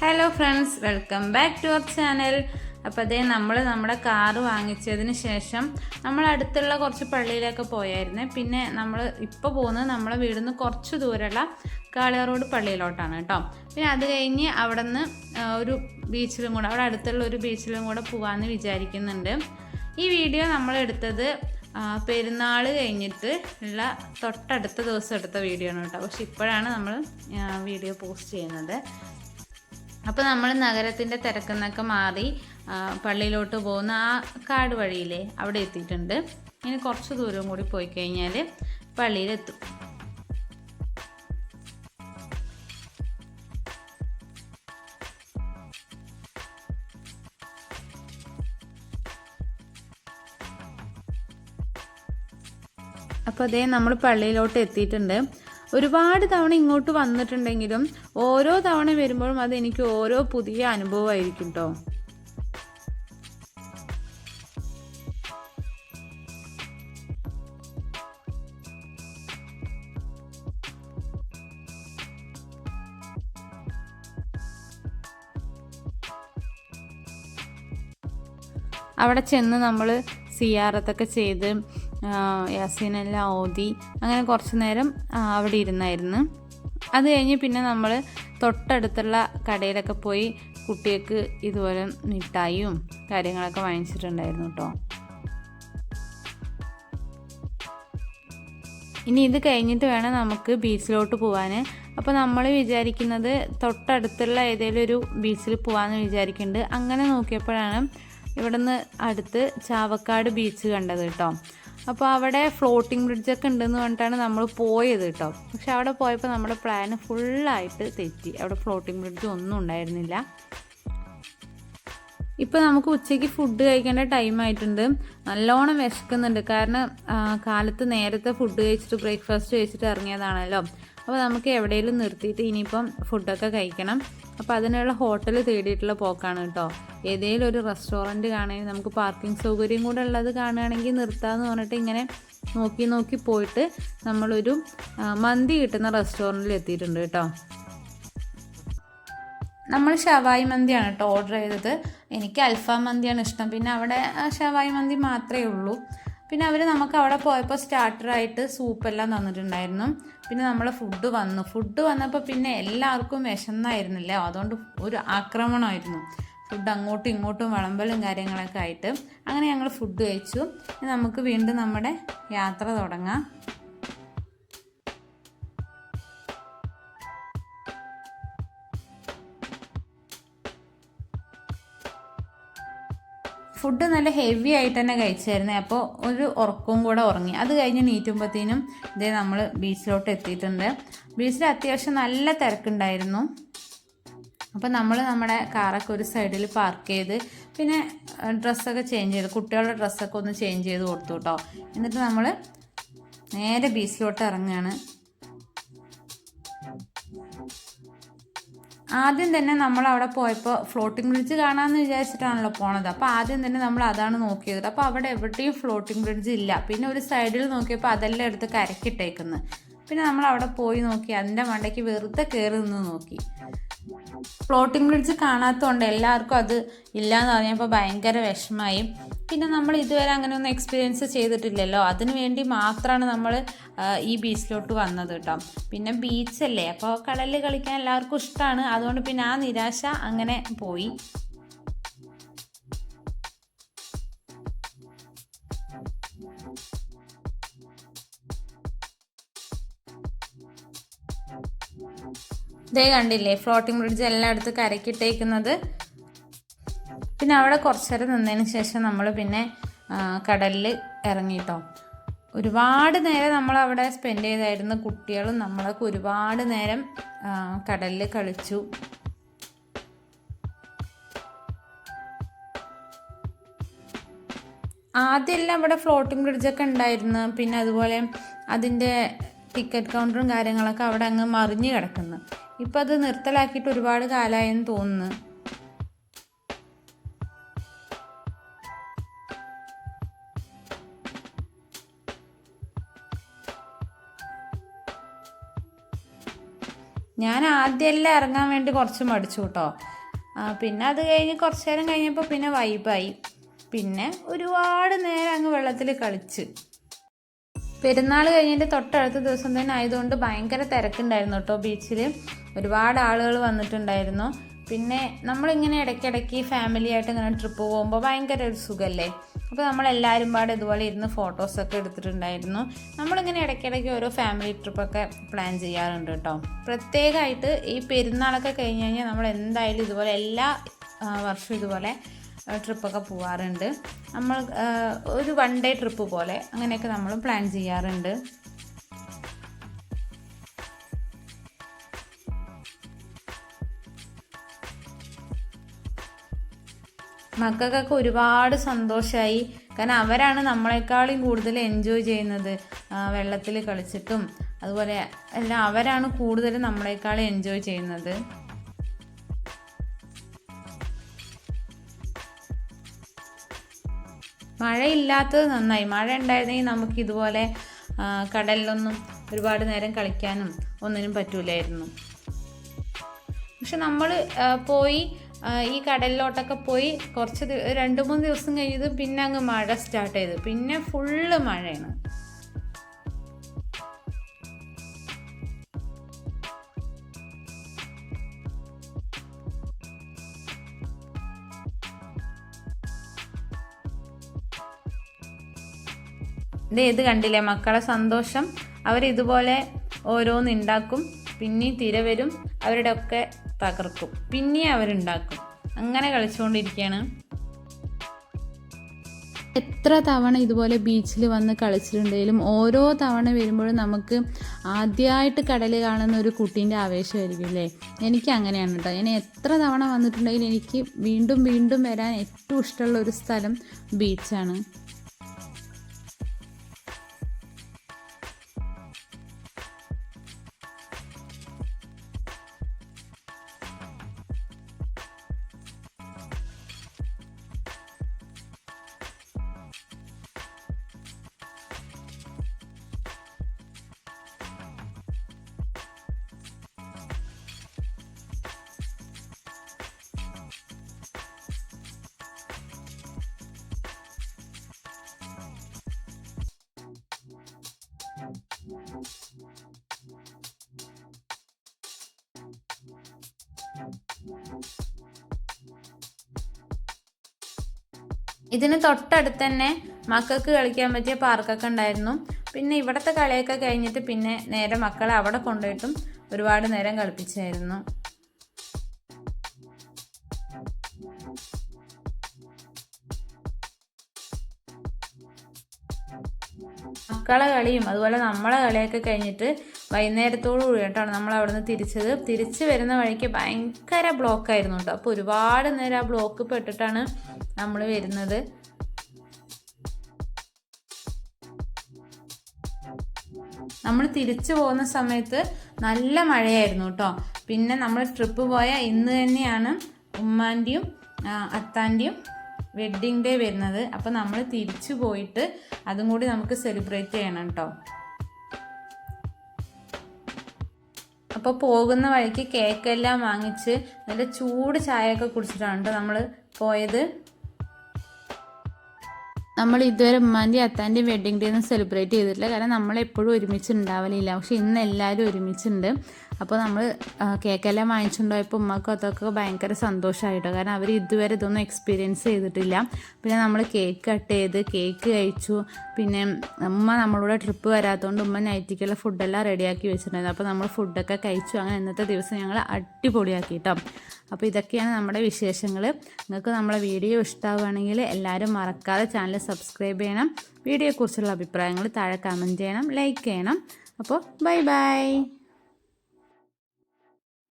Hello friends welcome back to our channel അപ്പോൾ അതേ നമ്മൾ നമ്മുടെ കാറ് വാങ്ങിച്ചതിന് ശേഷം നമ്മൾ അടുത്തുള്ള കുറച്ച് പള്ളിയിലൊക്കെ പോയായിരുന്നു. പിന്നെ നമ്മൾ ഇപ്പോൾ പോകുന്നത് നമ്മളെ വീടിൽ നിന്ന് കുറച്ച് ദൂരമുള്ള കാളിയാറോഡ് പള്ളിയിലോട്ടാണ് കേട്ടോ. പിന്നെ അത് കഴിഞ്ഞ് അവിടെ നിന്ന് ഒരു ബീച്ചിലും കൂടെ അവിടെ അടുത്തുള്ള ഒരു ബീച്ചിലും കൂടെ പോകാമെന്ന് വിചാരിക്കുന്നുണ്ട്. ഈ വീഡിയോ നമ്മൾ എടുത്തത് പെരുന്നാൾ കഴിഞ്ഞിട്ട് ഉള്ള തൊട്ടടുത്ത ദിവസം എടുത്ത വീഡിയോ ആണ് കേട്ടോ. പക്ഷെ ഇപ്പോഴാണ് നമ്മൾ വീഡിയോ പോസ്റ്റ് ചെയ്യുന്നത്. അപ്പോൾ നമ്മൾ നഗരത്തിന്റെ തിരക്കെന്നൊക്കെ മാറി പള്ളിയിലോട്ട് പോകുന്ന ആ കാട് വഴിയിലെ അവിടെ എത്തിയിട്ടുണ്ട്. ഇനി കുറച്ച് ദൂരം കൂടി പോയി കഴിഞ്ഞാൽ പള്ളിയിലെത്തും. അപ്പോൾ അതേ നമ്മൾ പള്ളിയിലോട്ട് എത്തിയിട്ടുണ്ട്. ഒരുപാട് തവണ ഇങ്ങോട്ട് വന്നിട്ടുണ്ടെങ്കിലും ഓരോ തവണ വരുമ്പോഴും അത് എനിക്ക് ഓരോ പുതിയ അനുഭവമായിരിക്കും കേട്ടോ അവിടെ ചെന്ന് നമ്മൾ സിയാറത്തൊക്കെ ചെയ്ത് യാസീനെല്ലാം ഓതി അങ്ങനെ കുറച്ച് നേരം അവിടെ ഇരുന്നായിരുന്നു. അത് കഴിഞ്ഞ് പിന്നെ നമ്മൾ തൊട്ടടുത്തുള്ള കടയിലൊക്കെ പോയി കുട്ടികൾക്ക് ഇതുപോലെ മിഠായിയും കാര്യങ്ങളൊക്കെ വാങ്ങിച്ചിട്ടുണ്ടായിരുന്നു കേട്ടോ ഇനി ഇത് കഴിഞ്ഞിട്ട് വേണം നമുക്ക് ബീച്ചിലോട്ട് പോകാൻ അപ്പോൾ നമ്മൾ വിചാരിക്കുന്നത് തൊട്ടടുത്തുള്ള ഏതെങ്കിലും ഒരു ബീച്ചിൽ പോകാമെന്ന് വിചാരിക്കുന്നുണ്ട് അങ്ങനെ നോക്കിയപ്പോഴാണ് ഇവിടുന്ന് അടുത്ത് ചാവക്കാട് ബീച്ച് കണ്ടത് കേട്ടോ അപ്പോൾ അവിടെ ഫ്ലോട്ടിംഗ് ബ്രിഡ്ജൊക്കെ ഉണ്ടെന്ന് പറഞ്ഞിട്ടാണ് നമ്മൾ പോയത് കേട്ടോ. പക്ഷെ അവിടെ പോയപ്പോൾ നമ്മുടെ പ്ലാന് ഫുള്ളായിട്ട് തെറ്റി. അവിടെ ഫ്ലോട്ടിംഗ് ബ്രിഡ്ജ് ഒന്നും ഉണ്ടായിരുന്നില്ല. ഇപ്പം നമുക്ക് ഉച്ചയ്ക്ക് ഫുഡ് കഴിക്കേണ്ട ടൈം ആയിട്ടുണ്ട്. നല്ലോണം വിശക്കുന്നുണ്ട്. കാരണം കാലത്ത് നേരത്തെ ഫുഡ് കഴിച്ചിട്ട് ബ്രേക്ക്ഫാസ്റ്റ് കഴിച്ചിട്ട് ഇറങ്ങിയതാണല്ലോ. അപ്പോൾ നമുക്ക് എവിടെയെങ്കിലും നിർത്തിയിട്ട് ഇനിയിപ്പം ഫുഡൊക്കെ കഴിക്കണം. അപ്പോൾ അതിനുള്ള ഹോട്ടൽ തേടിയിട്ടുള്ള പോക്കാണ് കേട്ടോ. ഏതെങ്കിലും ഒരു റെസ്റ്റോറന്റ് കാണുകയും നമുക്ക് പാർക്കിംഗ് സൗകര്യം കൂടെ ഉള്ളത് കാണുകയാണെങ്കിൽ നിർത്താമെന്ന് പറഞ്ഞിട്ട് ഇങ്ങനെ നോക്കി നോക്കി പോയിട്ട് നമ്മളൊരു മന്തി കിട്ടുന്ന റെസ്റ്റോറന്റിൽ എത്തിയിട്ടുണ്ട് കേട്ടോ. നമ്മൾ ഷവായി മന്തിയാണ് കേട്ടോ ഓർഡർ ചെയ്തത്. എനിക്ക് അൽഫാം മന്തിയാണ് ഇഷ്ടം. പിന്നെ അവിടെ ഷവായി മന്തി മാത്രമേ ഉള്ളൂ. പിന്നെ അവർ നമുക്ക് അവിടെ പോയപ്പോൾ സ്റ്റാർട്ടറായിട്ട് സൂപ്പെല്ലാം തന്നിട്ടുണ്ടായിരുന്നു. പിന്നെ നമ്മൾ ഫുഡ് വന്നു. ഫുഡ് വന്നപ്പോൾ പിന്നെ എല്ലാവർക്കും വിശന്നായിരുന്നില്ലേ. അതുകൊണ്ട് ഒരു ആക്രമണമായിരുന്നു. ഫുഡ് അങ്ങോട്ടും ഇങ്ങോട്ടും വിളമ്പലും കാര്യങ്ങളൊക്കെ ആയിട്ട്. അങ്ങനെ ഞങ്ങൾ ഫുഡ് കഴിച്ചു. നമുക്ക് വീണ്ടും നമ്മുടെ യാത്ര തുടങ്ങാം. ഫുഡ് നല്ല ഹെവി ആയിട്ട് തന്നെ കഴിച്ചായിരുന്നു. അപ്പോൾ ഒരു ഉറക്കവും കൂടെ ഉറങ്ങി. അത് കഴിഞ്ഞ് നീറ്റുമ്പോഴത്തേനും ഇതേ നമ്മൾ ബീച്ചിലോട്ട് എത്തിയിട്ടുണ്ട്. ബീച്ചിൽ അത്യാവശ്യം നല്ല തിരക്കുണ്ടായിരുന്നു. അപ്പോൾ നമ്മൾ നമ്മുടെ കാറൊക്കെ ഒരു സൈഡിൽ പാർക്ക് ചെയ്ത് പിന്നെ ഡ്രസ്സൊക്കെ ചേഞ്ച് ചെയ്ത് കുട്ടികളുടെ ഡ്രസ്സൊക്കെ ഒന്ന് ചേഞ്ച് ചെയ്ത് കൊടുത്തു കേട്ടോ എന്നിട്ട് നമ്മൾ നേരെ ബീച്ചിലോട്ട് ഇറങ്ങുകയാണ് ആദ്യം തന്നെ നമ്മൾ അവിടെ പോയപ്പോൾ ഫ്ലോട്ടിംഗ് ബ്രിഡ്ജ് കാണാമെന്ന് വിചാരിച്ചിട്ടാണല്ലോ പോണത്. അപ്പോൾ ആദ്യം തന്നെ നമ്മൾ അതാണ് നോക്കിയത്. അപ്പോൾ അവിടെ എവിടെയും ഫ്ലോട്ടിംഗ് ബ്രിഡ്ജ് ഇല്ല. പിന്നെ ഒരു സൈഡിൽ നോക്കിയപ്പോൾ അതെല്ലാം എടുത്ത് കരക്കിട്ടേക്കുന്നു. പിന്നെ നമ്മൾ അവിടെ പോയി നോക്കി അതിന്റെ മണ്ടയ്ക്ക് വെറുതെ കയറി നിന്ന് നോക്കി. ഫ്ലോട്ടിംഗ് ബ്രിഡ്ജ് കാണാത്തതുകൊണ്ട് എല്ലാവർക്കും അത് ഇല്ലയെന്ന് പറഞ്ഞപ്പോൾ ഭയങ്കര വിഷമായി. പിന്നെ നമ്മൾ ഇതുവരെ അങ്ങനെ ഒന്നും എക്സ്പീരിയൻസ് ചെയ്തിട്ടില്ലല്ലോ. അതിനു വേണ്ടി മാത്രമാണ് നമ്മൾ ഈ ബീച്ചിലോട്ട് വന്നത് കേട്ടോ പിന്നെ ബീച്ചല്ലേ അപ്പോൾ കടലിൽ കളിക്കാൻ എല്ലാവർക്കും ഇഷ്ടമാണ് അതുകൊണ്ട് പിന്നെ ആ നിരാശ അങ്ങനെ പോയി. ഇതേ കണ്ടില്ലേ ഫ്ലോട്ടിംഗ് ബ്രിഡ്ജ് എല്ലായിടത്തും കരക്കിട്ടേക്കുന്നത്. പിന്നെ അവിടെ കുറച്ചേരം നിന്നതിന് ശേഷം നമ്മൾ പിന്നെ കടലിൽ ഇറങ്ങിയിട്ടോ ഒരുപാട് നേരം നമ്മൾ അവിടെ സ്പെൻഡ് ചെയ്തായിരുന്നു കുട്ടികളും നമ്മളൊക്കെ ഒരുപാട് നേരം കടലിൽ കളിച്ചു. ആദ്യമെല്ലാം ഇവിടെ ഫ്ലോട്ടിംഗ് ബ്രിഡ്ജൊക്കെ ഉണ്ടായിരുന്നു. പിന്നെ അതുപോലെ അതിന്റെ ടിക്കറ്റ് കൗണ്ടറും കാര്യങ്ങളൊക്കെ അവിടെ അങ്ങ് മറിഞ്ഞു കിടക്കുന്നു. ഇപ്പം അത് നിർത്തലാക്കിയിട്ട് ഒരുപാട് കാലമായെന്ന് തോന്നുന്നു. ഞാൻ ആദ്യമെല്ലാം ഇറങ്ങാൻ വേണ്ടി കുറച്ച് മടിച്ചു കേട്ടോ പിന്നെ അത് കഴിഞ്ഞ് കുറച്ച് നേരം കഴിഞ്ഞപ്പോൾ പിന്നെ വൈബായി പിന്നെ ഒരുപാട് നേരം അങ്ങ് വെള്ളത്തിൽ കളിച്ച്. പെരുന്നാൾ കഴിഞ്ഞിട്ട് തൊട്ടടുത്ത ദിവസം തന്നെ ആയതുകൊണ്ട് ഭയങ്കര തിരക്കുണ്ടായിരുന്നു കേട്ടോ ബീച്ചിൽ ഒരുപാട് ആളുകൾ വന്നിട്ടുണ്ടായിരുന്നു. പിന്നെ നമ്മളിങ്ങനെ ഇടയ്ക്കിടയ്ക്ക് ഫാമിലി ആയിട്ട് ഇങ്ങനെ ട്രിപ്പ് പോകുമ്പോൾ ഭയങ്കര ഒരു സുഖമല്ലേ അപ്പോൾ നമ്മളെല്ലാവരും പാടെ ഇതുപോലെ ഇരുന്ന് ഫോട്ടോസൊക്കെ എടുത്തിട്ടുണ്ടായിരുന്നു. നമ്മളിങ്ങനെ ഇടയ്ക്കിടയ്ക്ക് ഓരോ ഫാമിലി ട്രിപ്പൊക്കെ പ്ലാൻ ചെയ്യാറുണ്ട് കേട്ടോ. പ്രത്യേകമായിട്ട് ഈ പെരുന്നാളൊക്കെ കഴിഞ്ഞ് കഴിഞ്ഞാൽ നമ്മൾ എന്തായാലും ഇതുപോലെ എല്ലാ വർഷവും ഇതുപോലെ ട്രിപ്പൊക്കെ പോവാറുണ്ട്. നമ്മൾ ഒരു വൺ ഡേ ട്രിപ്പ് പോലെ അങ്ങനെയൊക്കെ നമ്മൾ പ്ലാൻ ചെയ്യാറുണ്ട്. മക്കൾക്കൊക്കെ ഒരുപാട് സന്തോഷമായി കാരണം അവരാണ് നമ്മളെക്കാളും കൂടുതൽ എൻജോയ് ചെയ്യുന്നത്. വെള്ളത്തിൽ കളിച്ചിട്ടും അതുപോലെ എല്ലാം അവരാണ് കൂടുതൽ നമ്മളെക്കാളും എൻജോയ് ചെയ്യുന്നത്. മഴയില്ലാത്തത് നന്നായി. മഴ ഉണ്ടായിരുന്നെങ്കിൽ നമുക്ക് ഇതുപോലെ കടലിലൊന്നും ഒരുപാട് നേരം കളിക്കാനും ഒന്നിനും പറ്റൂലായിരുന്നു. പക്ഷെ നമ്മൾ പോയി ഈ കടലിലോട്ടൊക്കെ പോയി കുറച്ച് രണ്ട് മൂന്ന് ദിവസം കഴിഞ്ഞത് പിന്നെ അങ്ങ് മഴ സ്റ്റാർട്ട് ചെയ്തു. പിന്നെ ഫുള്ള് മഴയാണ്. ഇത് ഇത് കണ്ടില്ലേ? മക്കളെ സന്തോഷം. അവരിതുപോലെ ഓരോന്നുണ്ടാക്കും. പിന്നെ തിര വരും. അവരുടെ ഒക്കെ തകർക്കും. പിന്നെ അവരുണ്ടാക്കും. അങ്ങനെ കളിച്ചുകൊണ്ടിരിക്കുകയാണ് എത്ര തവണ ഇതുപോലെ ബീച്ചിൽ വന്ന് കളിച്ചിട്ടുണ്ടെങ്കിലും ഓരോ തവണ വരുമ്പോഴും നമുക്ക് ആദ്യമായിട്ട് കടൽ കാണുന്ന ഒരു കുട്ടീന്റെ ആവേശമായിരിക്കും അല്ലേ? എനിക്ക് അങ്ങനെയാണ് കേട്ടോ. ഞാൻ എത്ര തവണ വന്നിട്ടുണ്ടെങ്കിലും എനിക്ക് വീണ്ടും വീണ്ടും വരാൻ ഏറ്റവും ഇഷ്ടമുള്ള ഒരു സ്ഥലം ബീച്ചാണ്. ഇതിന് തൊട്ടടുത്ത് തന്നെ മക്കൾക്ക് കളിക്കാൻ പറ്റിയ പാർക്കൊക്കെ ഉണ്ടായിരുന്നു. പിന്നെ ഇവിടുത്തെ കളിയൊക്കെ കഴിഞ്ഞിട്ട് പിന്നെ നേരെ മക്കളെ അവിടെ കൊണ്ടുപോയിട്ടും ഒരുപാട് നേരം കളിപ്പിച്ചായിരുന്നു. മക്കളെ കളിയും അതുപോലെ നമ്മളെ കളിയൊക്കെ കഴിഞ്ഞിട്ട് വൈകുന്നേരത്തോടു കൂടി കേട്ടോ നമ്മൾ അവിടുന്ന് തിരിച്ചത്. തിരിച്ച് വരുന്ന വഴിക്ക് ഭയങ്കര ബ്ലോക്കായിരുന്നു കേട്ടോ. അപ്പോൾ ഒരുപാട് നേരം ആ ബ്ലോക്ക് പെട്ടിട്ടാണ് നമ്മൾ വരുന്നത്. നമ്മൾ തിരിച്ചു പോകുന്ന സമയത്ത് നല്ല മഴയായിരുന്നു കേട്ടോ. പിന്നെ നമ്മൾ ട്രിപ്പ് പോയ ഇന്ന് തന്നെയാണ് ഉമ്മാന്റെയും അത്താന്റെയും വെഡ്ഡിങ് ഡേ വരുന്നത്. അപ്പോൾ നമ്മൾ തിരിച്ചു പോയിട്ട് അതും കൂടി നമുക്ക് സെലിബ്രേറ്റ് ചെയ്യണം കേട്ടോ. അപ്പോൾ പോകുന്ന വഴിക്ക് കേക്കെല്ലാം വാങ്ങിച്ച് നല്ല ചൂട് ചായയൊക്കെ കുടിച്ചിട്ടാണ് കേട്ടോ നമ്മൾ പോയത്. നമ്മൾ ഇതുവരെ ഉമ്മാന്റെയും അത്താന്റെയും വെഡ്ഡിങ് ഡേ ഒന്നും സെലിബ്രേറ്റ് ചെയ്തിട്ടില്ല. കാരണം നമ്മളെപ്പോഴും ഒരുമിച്ച് ഉണ്ടാവലില്ല. പക്ഷെ ഇന്ന് എല്ലാവരും ഒരുമിച്ചുണ്ട്. അപ്പോൾ നമ്മൾ കേക്കെല്ലാം വാങ്ങിച്ചുകൊണ്ടുപോയപ്പോൾ ഉമ്മക്കും അതൊക്കെ ഭയങ്കര സന്തോഷമായിട്ടോ കാരണം അവർ ഇതുവരെ ഇതൊന്നും എക്സ്പീരിയൻസ് ചെയ്തിട്ടില്ല. പിന്നെ നമ്മൾ കേക്ക് കട്ട് ചെയ്ത് കേക്ക് കഴിച്ചു. പിന്നെ ഉമ്മ നമ്മളോട് ട്രിപ്പ് വരാത്തതുകൊണ്ട് ഉമ്മ നൈറ്റിക്കുള്ള ഫുഡെല്ലാം റെഡിയാക്കി വെച്ചിട്ടുണ്ടായിരുന്നു. അപ്പോൾ നമ്മൾ ഫുഡൊക്കെ കഴിച്ചു. അങ്ങനെ ഇന്നത്തെ ദിവസം ഞങ്ങൾ അടിപൊളിയാക്കി കേട്ടോ അപ്പോൾ ഇതൊക്കെയാണ് നമ്മുടെ വിശേഷങ്ങൾ നിങ്ങൾക്ക് നമ്മുടെ വീഡിയോ ഇഷ്ടമാവുകയാണെങ്കിൽ എല്ലാവരും മറക്കാതെ ചാനൽ സബ്സ്ക്രൈബ് ചെയ്യണം. വീഡിയോയെക്കുറിച്ചുള്ള അഭിപ്രായങ്ങൾ താഴെ കമന്റ് ചെയ്യണം. ലൈക്ക് ചെയ്യണം. അപ്പോൾ ബൈ ബൈ